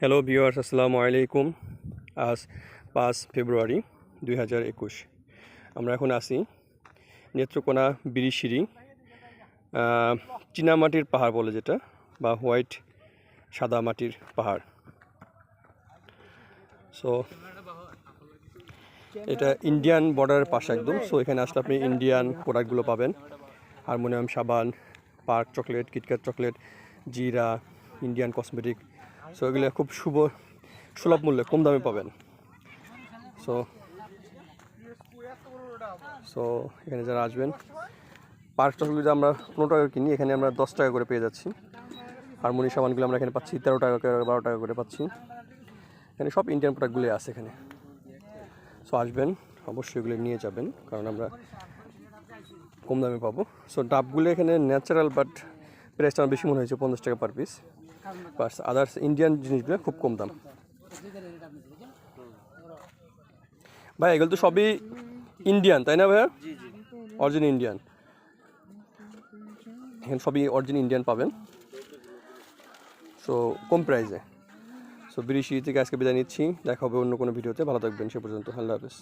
Hello viewers আসসালামু আলাইকুম আজ পাঁচ ফেব্রুয়ারি দুই হাজার একুশ, আমরা এখন আছি নেত্রকোনা বিরিশিরি চীনামাটির পাহাড় বলে যেটা, বা হোয়াইট সাদা মাটির পাহাড়। সো এটা ইন্ডিয়ান বর্ডারের পাশে একদম। সো এখানে আসলে আপনি ইন্ডিয়ান প্রোডাক্টগুলো পাবেন। হারমোনিয়াম, সাবান, পার্ক চকলেট, কিটক্যাট চকলেট, জিরা, ইন্ডিয়ান কসমেটিক সো এগুলো খুব শুভ, সুলভ মূল্যে কম দামে পাবেন। সো সো এখানে যারা আসবেন, পার্ক চকলেট যদি আমরা পনেরো টাকা কিনি, এখানে আমরা দশ টাকা করে পেয়ে যাচ্ছি। হারমোনি সামানগুলো আমরা এখানে পাচ্ছি, তেরো টাকা করে, বারো টাকা করে পাচ্ছি। এখানে সব ইন্ডিয়ান প্রোডাক্টগুলি আছে এখানে। সো আসবেন, অবশ্যই এগুলো নিয়ে যাবেন, কারণ আমরা কম দামে পাবো। সো ডাবগুলো এখানে ন্যাচারাল বাট প্রাইসটা আমার বেশি মনে হয়েছে, পঞ্চাশ টাকা পার পিস বাস আদার্স ইন্ডিয়ান জিনিসগুলো খুব কম দাম। ভাই, এগুলো তো সবই ইন্ডিয়ান তাই না ভাইয়া? অরিজিন ইন্ডিয়ান এখানে সবই অরিজিন ইন্ডিয়ান পাবেন। সো কম প্রাইসে সো বিরিশি থেকে আজকে বিদায় নিচ্ছি। দেখা হবে অন্য কোনো ভিডিওতে ভালো থাকবেন। সে পর্যন্ত। আল্লাহ হাফেজ।